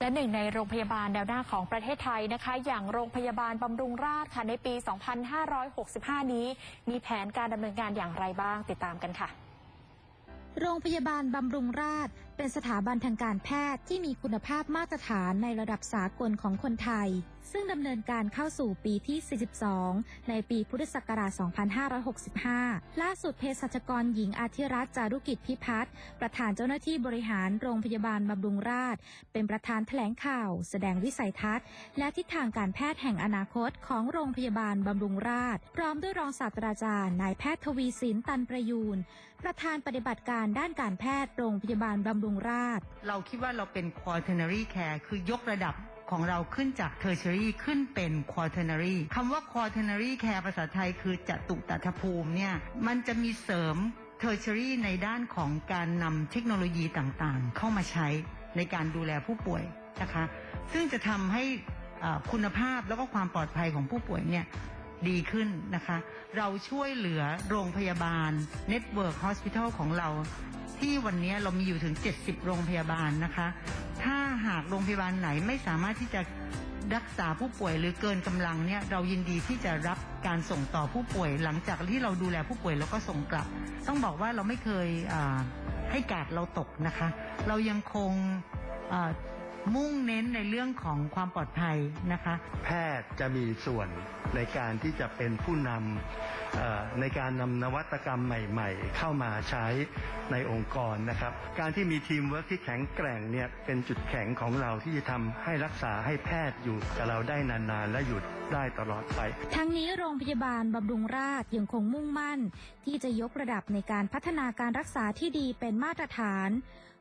และหนึ่งในโรงพยาบาลแนวหน้าของประเทศไทยนะคะ อย่างโรงพยาบาลบำรุงราษฎร์ค่ะในปี 2565 นี้ มีแผนการดำเนินงานอย่างไรบ้างติดตามกันค่ะ โรงพยาบาลบำรุงราษฎร์เป็นสถาบันทางการแพทย์ที่มีคุณภาพมาตรฐานในระดับสากลของคนไทย ซึ่งดำเนินการเข้าสู่ปีที่ 42 ในปีพุทธศักราช 2565 ล่าสุดเภสัชกรหญิงอาธิรัตน์จารุกิจพิพัฒน์ประธานเจ้าหน้าที่บริหารโรงพยาบาลบำรุงราษฎร์เป็นประธานแถลงข่าว แสดงวิสัยทัศน์ และทิศทางการแพทย์แห่งอนาคตของโรงพยาบาลบำรุงราษฎร์พร้อมด้วยรองศาสตราจารย์นายแพทย์ทวีสินตันประยูนประธานปฏิบัติการด้านการแพทย์โรงพยาบาลบำรุงราษฎร์เราคิดว่าเราเป็น quaternary care คือยกระดับของเราขึ้นจาก tertiary ขึ้นเป็น quaternary คำว่า quaternary care ภาษาไทยคือจตุตัถภูมิเนี่ยมันจะมีเสริม tertiary ในด้านของการนำเทคโนโลยีต่างๆ เข้ามาใช้ในการดูแลผู้ป่วยนะคะ ซึ่งจะทำให้คุณภาพแล้วก็ความปลอดภัยของผู้ป่วยเนี่ย ดีขึ้นนะคะ เราช่วยเหลือโรงพยาบาล Network Hospital ของเรา ที่วันนี้เรามีอยู่ถึง 70 โรงพยาบาลนะคะ ถ้าหากโรงพยาบาลไหนไม่สามารถที่จะรักษาผู้ป่วยหรือเกินกำลังเนี่ยเรายินดีที่จะรับการส่งต่อผู้ป่วย หลังจากที่เราดูแลผู้ป่วยแล้วก็ส่งกลับ ต้องบอกว่าเราไม่เคยให้กาดเราตกนะคะ เรายังคงมุ่งเน้นในเรื่องของความปลอดภัยนะคะ แพทย์จะมีส่วน ในการที่จะเป็นผู้นำในการนำนวัตกรรมใหม่ ๆ เข้ามาใช้ในองค์กรนะครับ การที่มีทีมเวิร์กที่แข็งแกร่งเนี่ยเป็นจุดแข็งของเราที่จะทำให้รักษาให้แพทย์อยู่กับเราได้นานๆ และอยู่ได้ตลอดไป ทั้งนี้โรงพยาบาลบำรุงราษฎร์ยังคงมุ่งมั่น ที่จะยกระดับในการพัฒนาการรักษาที่ดีเป็นมาตรฐาน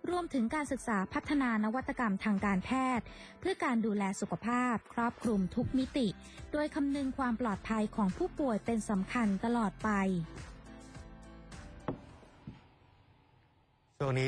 รวมถึงการศึกษาพัฒนานวัตกรรมทางการแพทย์ เพื่อการดูแลสุขภาพ ครอบคลุมทุกมิติ โดยคำนึงความปลอดภัยของผู้ป่วยเป็นสำคัญตลอดไป ช่วงนี้